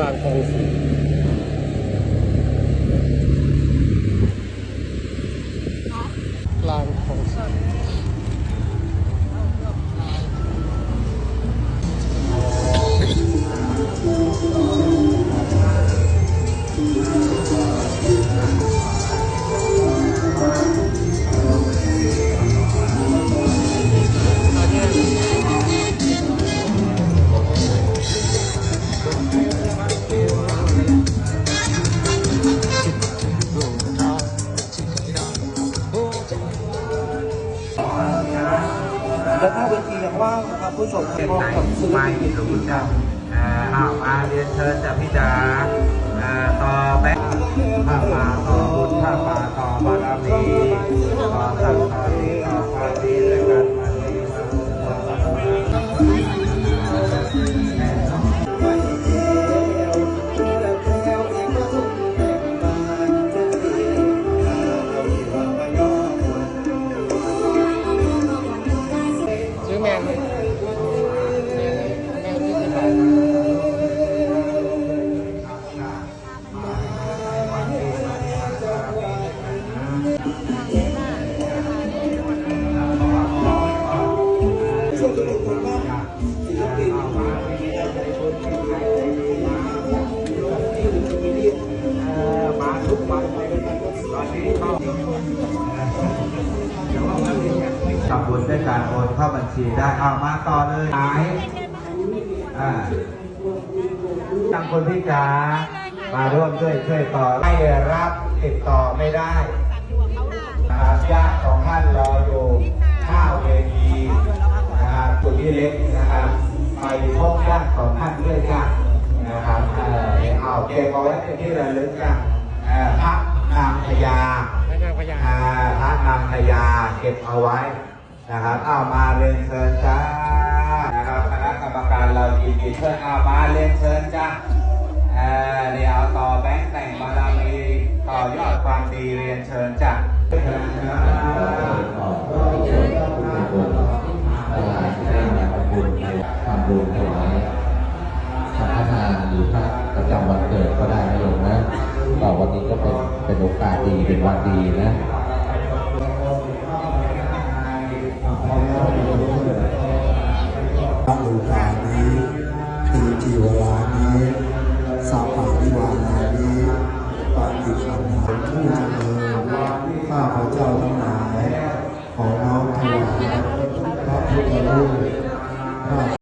ลางทองสีลางคลองสี และถ้าเวทียังว่างนะครับผู้ชมเส้นมองไหนกับสื่อไม่ที่รู้ดีคจัรักบเอ่ออ้าวมาเรียนเชิญจากพี่จ๋าเอ่อต่อแป๊บถ้ามา ซื้ ทำบุญด้วยการโอนเข้าบัญชีได้เอามาต่อเลยหายอ่าทางคนที่จะมาร่วมด้วยช่วยต่อไม่รับติดต่อไม่ได้นะครับญาติของท่านรออยู่ข้าวเวทีนะครับจุดที่เล็กนะครับไปพบญาติของท่านด้วยกันนะครับเออเอาเก็บเอาไว้เป็นที่ระลึกกันเอ่อพระนางพญาพระนางพญาอ่าพระนางพญาเก็บเอาไว้ นะครับเอามาเรียนเชิญจ้านะครับคณะกรรมการเรายินดีเชิญเอามาเรียนเชิญจ้าเออเดี๋ยวต่อแบงค์แต่งบารมีต่อยอดความดีเรียนเชิญจ้าทำบุญทำบุญถวายสังฆทานหรือพระประจำวันเกิดก็ได้นะโยมนะต่อวันนี้ก็เป็นเป็นโอกาสดีเป็นวันดีนะ ทั้งหลาย ขอน้อมถวายพระพุทธรูป